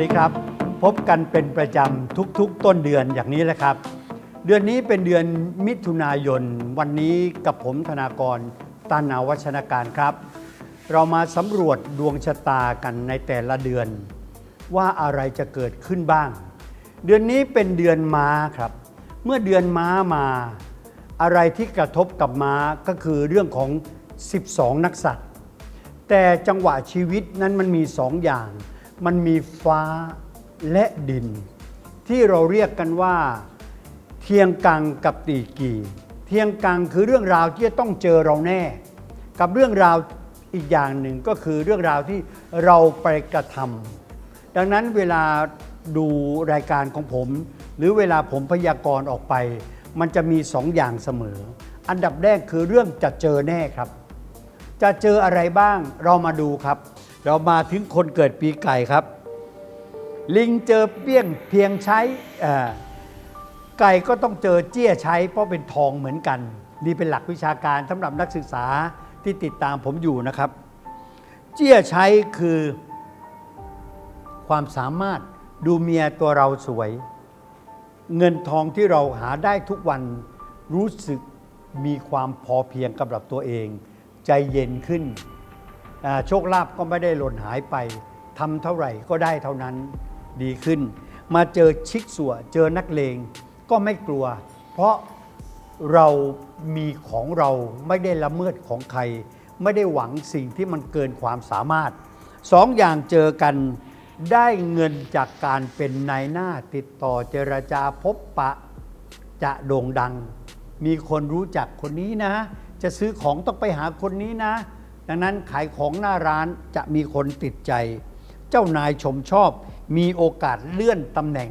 ดีครับ พบกันเป็นประจำทุกๆ ต้นเดือนอย่างนี้แหละครับ เดือนนี้เป็นเดือนมิถุนายน วันนี้กับผมธนากรตันาวัชนาการครับ เรามาสำรวจดวงชะตากันในแต่ละเดือน ว่าอะไรจะเกิดขึ้นบ้าง เดือนนี้เป็นเดือนม้าครับ เมื่อเดือนม้ามา อะไรที่กระทบกับม้าก็คือเรื่องของ 12 นักสัตว์แต่จังหวะชีวิตนั้นมันมีสองอย่าง มันมีฟ้าและดิน ที่เราเรียกกันว่า เทียงกังกับตีกี เทียงกังคือเรื่องราวที่จะต้องเจอเราแน่ กับเรื่องราวอีกอย่างหนึ่งก็คือเรื่องราวที่เราไปกระทำดังนั้นเวลาดูรายการของผม หรือเวลาผมพยากรณ์ออกไป มันจะมีสองอย่างเสมอ อันดับแรกคือเรื่องจะเจอแน่ครับ จะเจออะไรบ้างเรามาดูครับ เรามาถึงคนเกิดปีไก่ครับ ลิงเจอเปี้ยงเพียงใช้ไก่ก็ต้องเจอเจี้ยใช้ เพราะเป็นทองเหมือนกัน นี่เป็นหลักวิชาการสำหรับนักศึกษาที่ติดตามผมอยู่นะครับ เจี้ยใช้คือความสามารถดูเมียตัวเราสวย เงินทองที่เราหาได้ทุกวันรู้สึกมีความพอเพียงกับรับตัวเอง ใจเย็นขึ้น โชคลาภก็ไม่ได้หล่นหายไปทำเท่าไหร่ก็ได้เท่านั้นดีขึ้น มาเจอชิกสัวเจอนักเลงก็ไม่กลัว เพราะเรามีของเราไม่ได้ละเมิดของใคร ไม่ได้หวังสิ่งที่มันเกินความสามารถสองอย่างเจอกันได้เงินจากการเป็นนายหน้าติดต่อเจรจาพบปะจะโด่งดัง มีคนรู้จักคนนี้นะ จะซื้อของต้องไปหาคนนี้นะ ดังนั้นขายของหน้าร้านจะมีคนติดใจ เจ้านายชมชอบ มีโอกาสเลื่อนตำแหน่ง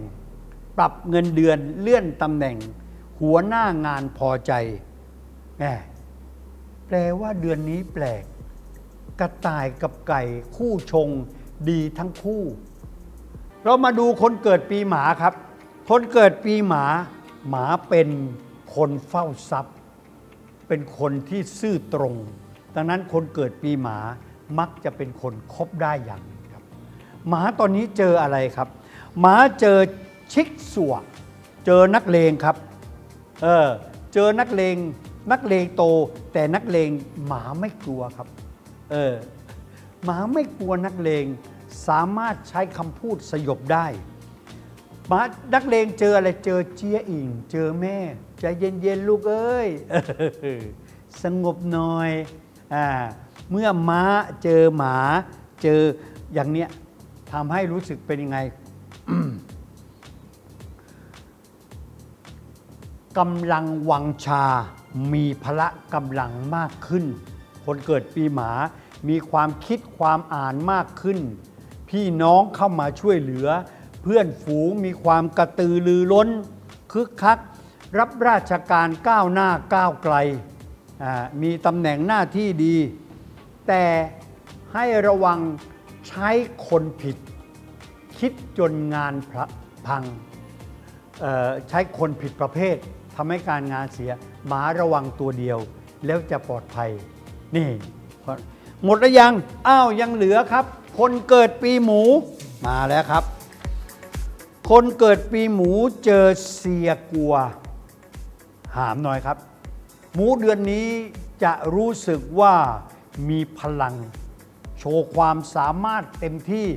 ปรับเงินเดือนเลื่อนตำแหน่ง หัวหน้างานพอใจแหมแปลว่าเดือนนี้แปลก กระต่ายกับไก่คู่ชงดีทั้งคู่ เรามาดูคนเกิดปีหมาครับ คนเกิดปีหมา หมาเป็นคนเฝ้าทรัพย์ เป็นคนที่ซื่อตรง ดังนั้นคนเกิดปีหมามักจะเป็นคนคบได้อย่างหนึ่งครับ หมาตอนนี้เจออะไรครับ หมาเจอชิกสัวเจอนักเลงครับเออเจอนักเลงนักเลงโต แต่นักเลงหมาไม่กลัวครับเออหมาไม่กลัวนักเลงสามารถใช้คำพูดสยบได้หมานักเลงเจออะไรเจอเจียอิงเจอแม่ใจเย็นๆลูกเอ้ยสงบหน่อย เมื่อม้าเจอหมาเจออย่างเนี้ยทำให้รู้สึกเป็นยังไงกำลังวังชา มีพละกำลังมากขึ้น คนเกิดปีหมา มีความคิดความอ่านมากขึ้น พี่น้องเข้ามาช่วยเหลือ เพื่อนฝูงมีความกระตือรือร้น คึกคัก รับราชการก้าวหน้าก้าวไกล มีตำแหน่งหน้าที่ดี แต่ให้ระวังใช้คนผิด คิดจนงานพ,พังใช้คนผิดประเภททำให้การงานเสียหมาระวังตัวเดียว แล้วจะปลอดภัย นี่ หมดแล้วยัง อ้าว ยังเหลือครับ คนเกิดปีหมูมาแล้วครับ คนเกิดปีหมูเจอเสียกลัว หามหน่อยครับ หมูเดือนนี้จะรู้สึกว่ามีพลัง โชว์ความสามารถเต็มที่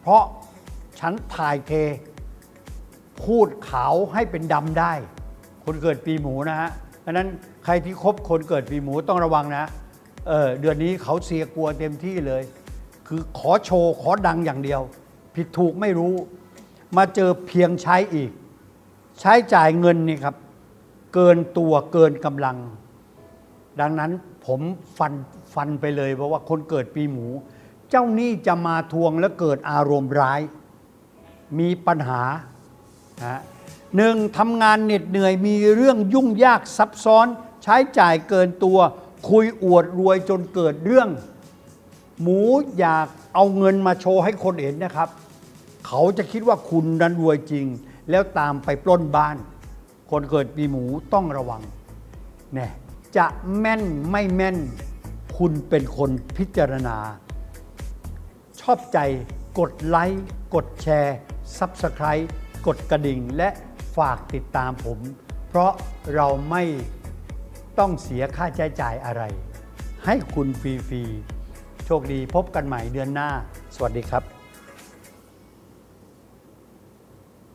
เพราะฉันถ่ายเท พูดขาวให้เป็นดำได้ คนเกิดปีหมูนะฮะดังนั้นใครที่คบคนเกิดปีหมูต้องระวังนะเออเดือนนี้เขาเสียกลัวเต็มที่เลย คือขอโชว์ขอดังอย่างเดียว ผิดถูกไม่รู้ มาเจอเพียงใช้อีก ใช้จ่ายเงินนี่ครับ เกินตัวเกินกำลัง ดังนั้นผมฟันฟันไปเลยเพราะว่าคนเกิดปีหมู เจ้าหนี้จะมาทวงและเกิดอารมณ์ร้าย มีปัญหาหนึ่งทำงานเหน็ดเหนื่อยมีเรื่องยุ่งยากซับซ้อน ใช้จ่ายเกินตัว คุยอวดรวยจนเกิดเรื่อง หมูอยากเอาเงินมาโชว์ให้คนเห็นนะครับ เขาจะคิดว่าคุณนั้นรวยจริง แล้วตามไปปล้นบ้าน คนเกิดปีหมูต้องระวังแน่จะแม่นไม่แม่น คุณเป็นคนพิจารณา ชอบใจกดไลค์ กดแชร์ Subscribe กดกระดิ่งและฝากติดตามผม เพราะเราไม่ต้องเสียค่าใช้จ่ายอะไร ให้คุณฟรี ๆ โชคดีพบกันใหม่เดือนหน้า สวัสดีครับ